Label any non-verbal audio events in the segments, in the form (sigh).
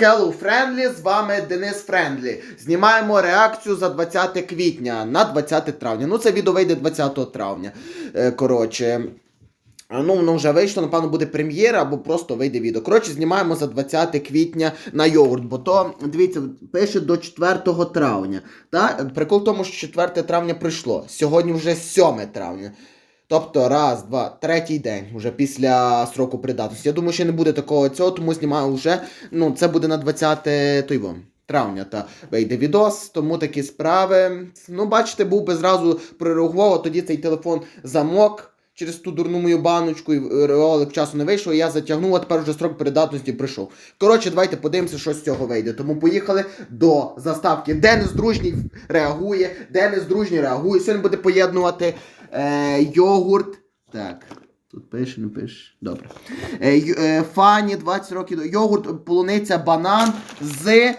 Hello Friendly, з вами Денис Френдлі. Знімаємо реакцію за 20 квітня на 20 травня. Ну, це відео вийде 20 травня. Е, Коротше. Ну, воно вже вийшло, напевно, буде прем'єра або просто вийде відео. Коротше, знімаємо за 20 квітня на йогурт, бо то, дивіться, пише до 4 травня. Та? Прикол в тому, що 4 травня прийшло. Сьогодні вже 7 травня. Тобто, раз, два, третій день, вже після сроку придатності. Я думаю, що не буде такого цього, тому знімаю вже. Ну, це буде на 20 той бо, травня, та вийде відос, тому такі справи. Ну, бачите, був би зразу прореагував, а тоді цей телефон замок. Через ту дурну мою баночку і ролик часу не вийшов, я затягнув, а тепер вже строк придатності прийшов. Коротше, давайте подивимося, що з цього вийде. Тому поїхали до заставки. Денис Дружній реагує, Денис Дружній реагує. Сьогодні буде поєднувати е, йогурт. Так. Тут пише, не пише. Добре. Е, е, Фані 20 років. Йогурт, полуниця, банан з.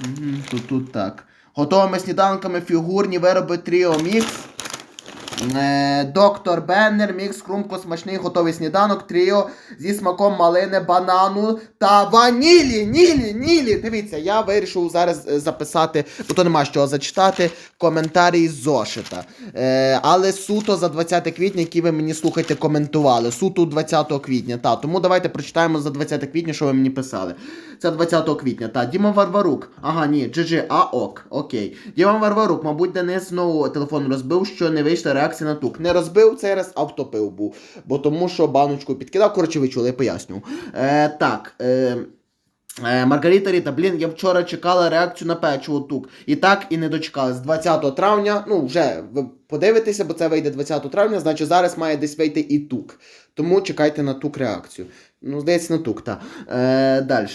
Мгм, Тут, тут так. Готовими сніданками фігурні вироби Тріо Мікс. Е, Доктор Беннер, мікс, хрумко, смачний, готовий сніданок, тріо зі смаком малини, банану та ванілі, нілі, нілі. Дивіться, я вирішив зараз е, записати, бо то нема чого зачитати, коментарі з зошита. Е, але суто за 20 квітня, які ви мені слухайте, коментували. Суто 20 квітня. Та, тому давайте прочитаємо за 20 квітня, що ви мені писали. Це 20 квітня. Та, Діма Варварук. Ага, ні, GG, а ок. Окей. Діма Варварук, мабуть, Денис знову телефон розбив, що не вийшла реакція на тук. Не розбив, цей раз автопив був. Бо тому що баночку підкидав. Коротше, ви чули, я поясню. Е, так. Е, Е, Маргарита Ріта, блін, я вчора чекала реакцію на печиво тук. І так і не дочекалась. 20 травня, ну вже ви подивитеся, бо це вийде 20 травня, значить зараз має десь вийти і тук. Тому чекайте на тук реакцію. Ну, здається, на тук, так. Е, Далі.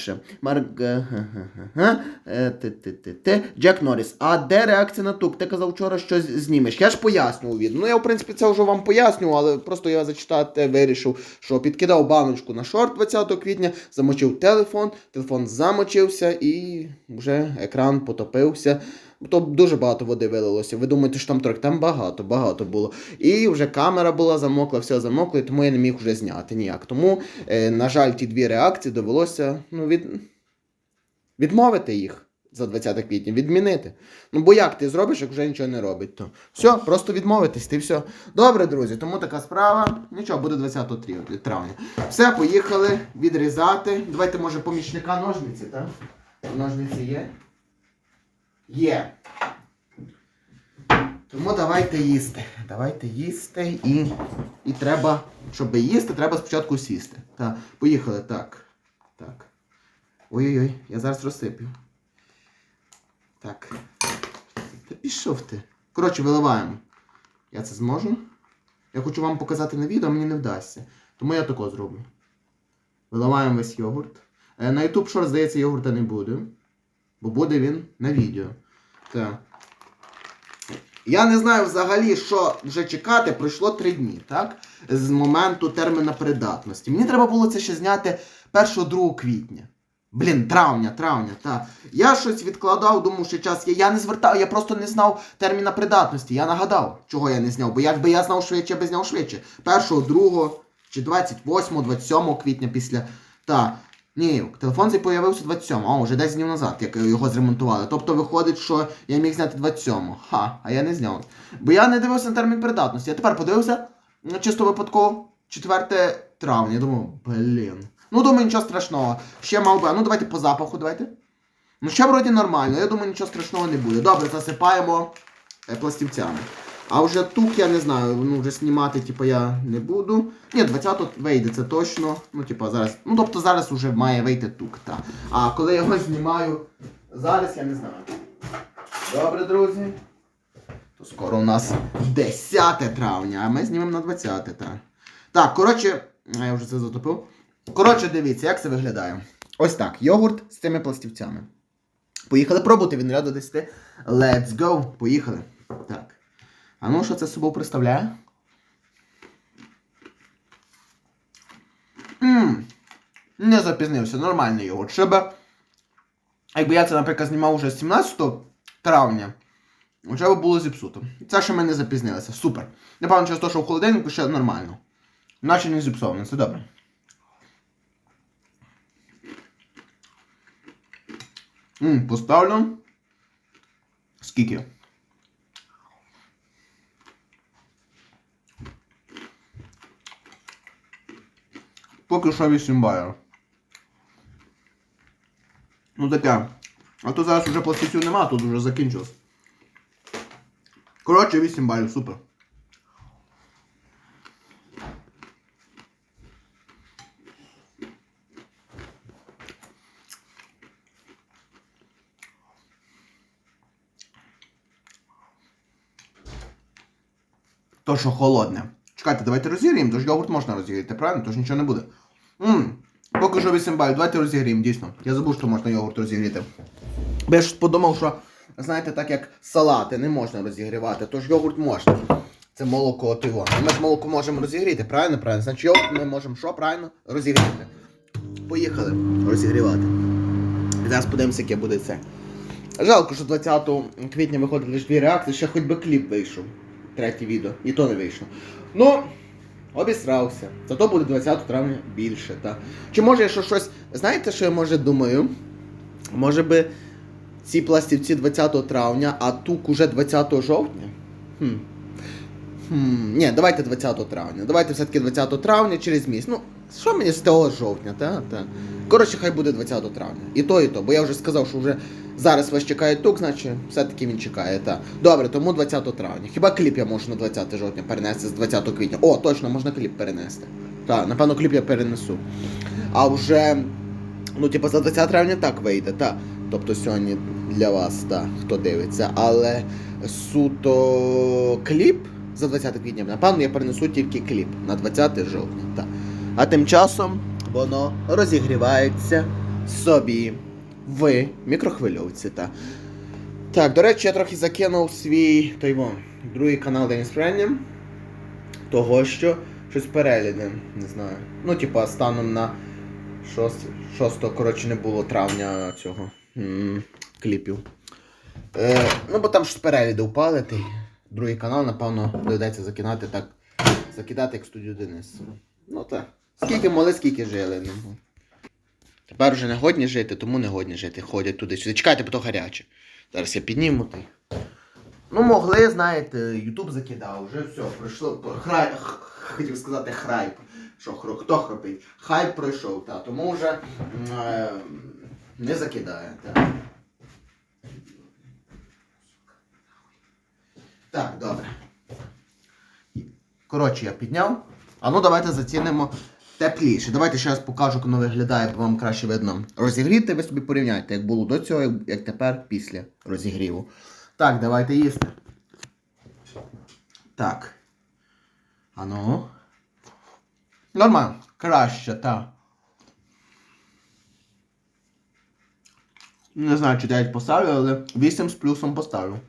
Ти-ти-ти-ти. Джек Норріс. А де реакція на тук? Ти казав вчора, що знімеш. Я ж пояснював відео. Ну, я, в принципі, це вже вам пояснював, але просто я зачитати вирішив, що підкидав баночку на шорт 20 квітня, замочив телефон, телефон замочився і вже екран потопився. То дуже багато води вилилося. Ви думаєте, що там трохи? Там багато, багато було. І вже камера була замокла, все замокло, і тому я не міг вже зняти ніяк. Тому, е, на жаль, ті дві реакції довелося ну, від... відмовити їх за 20 квітня, відмінити. Ну бо як ти зробиш, як вже нічого не робить, то все, просто відмовитись, ти все. Добре, друзі, тому така справа. Нічого, буде 20 трів- травня. Все, поїхали відрізати. Давайте, може, помічника ножниці, так? Ножниці є? Є. Тому давайте їсти. Давайте їсти і. І треба, щоб їсти, треба спочатку сісти. Так, поїхали. Так. Так. Ой-ой-ой, я зараз розсиплю. Так. Та пішов ти. Коротше, виливаємо. Я це зможу. Я хочу вам показати на відео, а мені не вдасться. Тому я тако зроблю. Виливаємо весь йогурт. Е, На YouTube Short, здається, йогурта не буде. Бо буде він на відео. Так. Я не знаю взагалі, що вже чекати. Пройшло три дні, так? З моменту терміна придатності. Мені треба було це ще зняти 1-2 квітня. Блін, травня, травня, так. Я щось відкладав, думав, що час є. Я не звертав, я просто не знав терміна придатності. Я нагадав, чого я не зняв. Бо якби я знав швидше, я би зняв швидше. 1, 2 чи 28, 27 квітня після. Та. Ні, телефон цей появився 27, а вже 10 днів назад, як його зремонтували. Тобто виходить, що я міг зняти 27. Ха, а я не зняв. Бо я не дивився на термін придатності. Я тепер подивився ну, чисто випадково 4 травня. Я думаю, блін. Ну, думаю, нічого страшного. Ще мав би. Ну, давайте по запаху, давайте. Ну, ще вроді нормально. Я думаю, нічого страшного не буде. Добре, засипаємо е, пластівцями. А вже тук я не знаю, ну вже знімати, типу, я не буду. Ні, 20-го вийде, це точно. Ну, типу, зараз. Ну, тобто зараз вже має вийти тук, так. А коли я його знімаю зараз, я не знаю. Добре, друзі. То скоро у нас 10 травня, а ми знімемо на 20, так. Так, коротше, я вже це затопив. Коротше, дивіться, як це виглядає. Ось так, йогурт з цими пластівцями. Поїхали пробувати 0 до 10. Let's go. Поїхали. Так. А ну, що це собою представляє? Ммм. Не запізнився, нормальний йогурт. Щоб. Якби я це, наприклад, знімав уже 17 травня, вже б було зіпсуто. Це ще ми не запізнилися. Супер. Напевно, через те, що в холодильнику ще нормально. Наче не зіпсовано, це добре. М, поставлю. Скільки? Поки що 8 балів. Ну таке. А то зараз вже пластиців нема, тут вже закінчилось. Коротше, 8 балів, супер. То, що холодне. Чекайте, давайте розігріємо, тож йогурт можна розігріти, правильно? Тож нічого не буде. Ммм, поки що 8 балів, давайте розігріємо, дійсно. Я забув, що можна йогурт розігріти. Бо я ж подумав, що, знаєте, так як салати не можна розігрівати, тож йогурт можна. Це молоко от його. Ми ж молоко можемо розігріти, правильно? Правильно. Значить йогурт ми можемо що правильно? Розігріти. Поїхали розігрівати. Зараз подивимося, яке буде це. Жалко, що 20 квітня виходить лише дві реакції, ще хоч би кліп вийшов. Третє відео. І то не вийшло. Ну, обісрався. Зато буде 20 травня більше, так. Чи може я що щось. Знаєте, що я може думаю? Може би ці пластівці 20 травня, а тук уже 20 жовтня? Хм. Хм. Ні, давайте 20 травня. Давайте все-таки 20 травня через місяць. Ну, що мені з того жовтня, та? та. Коротше, хай буде 20 травня. І то, і то. Бо я вже сказав, що вже зараз вас чекає тук, значить все-таки він чекає, та. Добре, тому 20 травня. Хіба кліп я можу на 20 жовтня перенести з 20 квітня? О, точно, можна кліп перенести. Так, напевно, кліп я перенесу. А вже, ну, типу, за 20 травня так вийде, так. Тобто сьогодні для вас, так, хто дивиться. Але суто кліп за 20 квітня, напевно, я перенесу тільки кліп на 20 жовтня. Так. А тим часом воно розігрівається собі в мікрохвильовці. Та. Так, до речі, я трохи закинув свій той вон, другий канал Деніс Френнім. Того, що щось перегляди, не знаю. Ну, типа, станом на 6, 6 коротше, не було травня цього м- кліпів. Е, ну, бо там щось перегляди впали. Другий канал, напевно, доведеться закидати так. Закидати як студію Денис. Ну так. Скільки могли, скільки жили. Ну. Тепер вже не годні жити, тому не годні жити. Ходять туди сюди. Чекайте, бо то гаряче. Зараз я підніму ти. Ну, могли, знаєте, Ютуб закидав, вже все, пройшло. Храй, хотів сказати храйп. Що хто хропить? Хайп пройшов, та, тому вже е, не закидає. Та. Так, добре. Коротше, я підняв. А ну давайте зацінимо тепліше. Давайте ще раз покажу, як воно виглядає, бо вам краще видно. Розігріти, ви собі порівняйте, як було до цього, як- тепер після розігріву. Так, давайте їсти. Так. А ну. Нормально. Краще, так. Не знаю, чи 9 поставлю, але 8 з плюсом поставлю.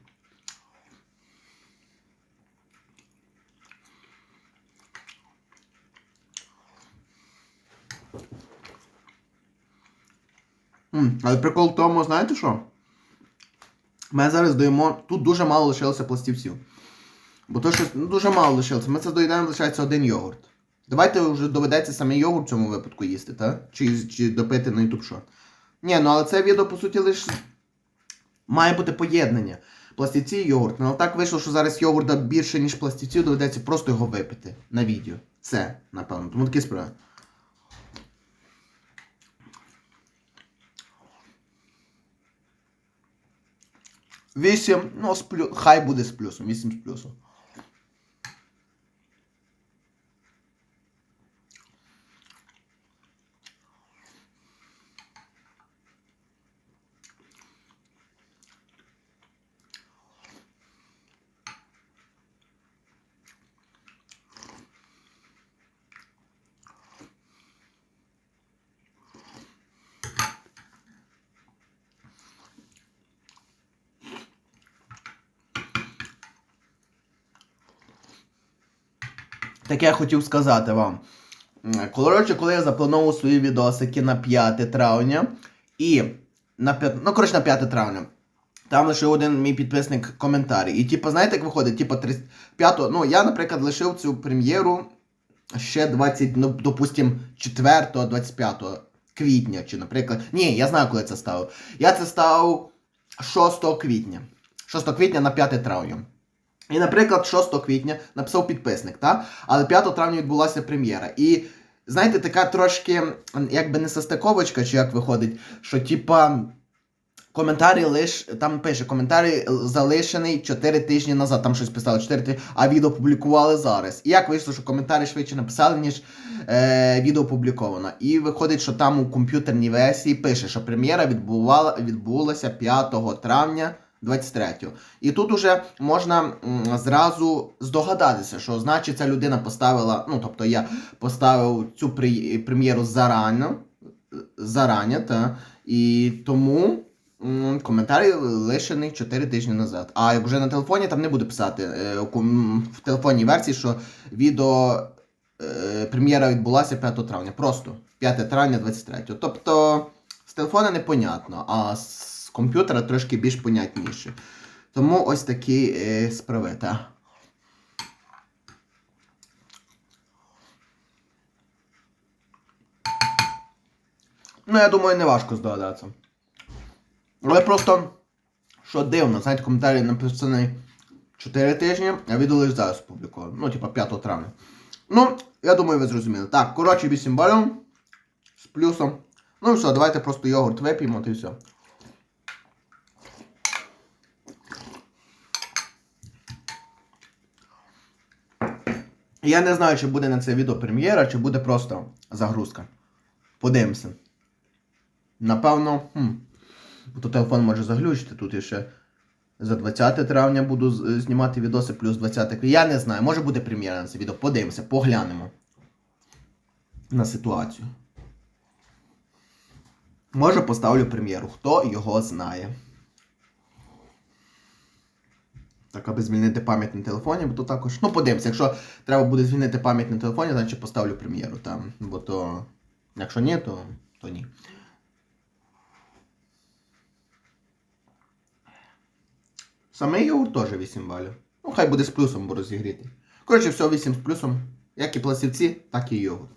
Але прикол в тому, знаєте що? Ми зараз доїмо. Тут дуже мало лишилося пластівців. Бо то щось ну, дуже мало лишилося. Ми це доїдаємо, лишається один йогурт. Давайте вже доведеться саме йогурт в цьому випадку їсти, так? Чи, чи допити на YouTube Short. Ні, ну але це відео, по суті, лише має бути поєднання. Пластівці і йогурт. Ну так вийшло, що зараз йогурта більше, ніж пластівців, доведеться просто його випити на відео. Це, напевно. Тому такі справи. Вісім, ну, з плюс, хай буде з плюсом, вісім з плюсом. Таке я хотів сказати вам. Коротше, коли я запланував свої відосики на 5 травня і на 5, ну коротше на 5 травня. Там лишив один мій підписник коментарі. І типу, знаєте, як виходить? Типу 35, ну я, наприклад, лишив цю прем'єру ще 20, ну, допустим, 4 25 квітня, чи, наприклад. Ні, я знаю, коли це ставив. Я це ставив 6 квітня. 6 квітня на 5 травня. І, наприклад, 6 квітня написав підписник, так? Але 5 травня відбулася прем'єра. І знаєте, така трошки, якби не состиковочка, чи як виходить, що типа. Коментарі лиш там пише коментарі залишений 4 тижні назад. Там щось писали 4 тижні, а відео публікували зараз. І як вийшло, що коментарі швидше написали, ніж е, відео опубліковано. І виходить, що там у комп'ютерній версії пише, що прем'єра відбувала, відбулася 5 травня 23-го. І тут уже можна зразу здогадатися, що значить ця людина поставила, ну тобто я поставив цю прем'єру зарано, зарані, та, і тому. Коментарі лишений 4 тижні назад. А вже на телефоні там не буде писати е, в телефонній версії, що відео е, прем'єра відбулася 5 травня. Просто 5 травня 23. Тобто з телефона непонятно, а з комп'ютера трошки більш понятніше. Тому ось такі е, справи. Та. Ну, я думаю, не важко здогадатися. Але просто, що дивно, знаєте, коментарі написаний 4 тижні, а відео лише зараз опубліковано. Ну, типа 5 травня. Ну, я думаю, ви зрозуміли. Так, коротше, 8 балів з плюсом. Ну і все, давайте просто йогурт вип'ємо, і все. Я не знаю, чи буде на це відео прем'єра, чи буде просто загрузка. Подивимося. Напевно, хм, то телефон може заглючити. Тут я ще за 20 травня буду знімати відоси, плюс 20. Я не знаю, може буде прем'єра на це відео. Подивимося, поглянемо на ситуацію. Може поставлю прем'єру, хто його знає. Так, аби звільнити пам'ять на телефоні, бо то також. Ну, подивимося, якщо треба буде звільнити пам'ять на телефоні, значить поставлю прем'єру там. Бо то. Якщо ні, то, то ні. Саме йогурт теж 8 балів. Ну, хай буде з плюсом, бо розігріти. Коротше, все 8 з плюсом. Як і пластівці, так і йогурт.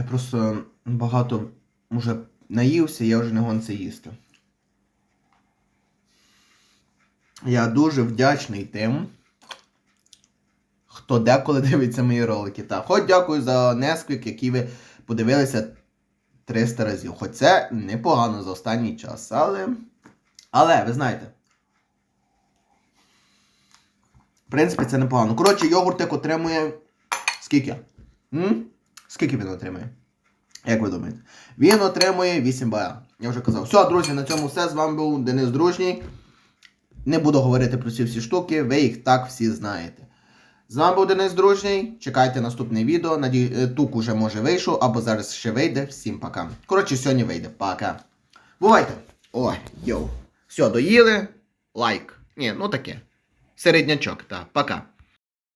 Я просто багато вже наївся, я вже не гон їсти. Я дуже вдячний тим, хто деколи (laughs) дивиться мої ролики. Та хоч дякую за Несквік, який ви подивилися 300 разів. Хоч це непогано за останній час. Але. Але, ви знаєте. В принципі, це непогано. Коротше, йогуртик отримує. Скільки? М? Скільки він отримує? Як ви думаєте? Він отримує 8 бал. Я вже казав. Все, друзі, на цьому все. З вами був Денис Дружній. Не буду говорити про ці всі штуки, ви їх так всі знаєте. З вами був Денис Дружній. Чекайте наступне відео. Наді... е, Тук уже може вийшов, або зараз ще вийде. Всім пока. Коротше, сьогодні вийде. Пока. Бувайте. Ой, йоу. Все, доїли. Лайк. Ні, ну таке. Середнячок, так. Пока.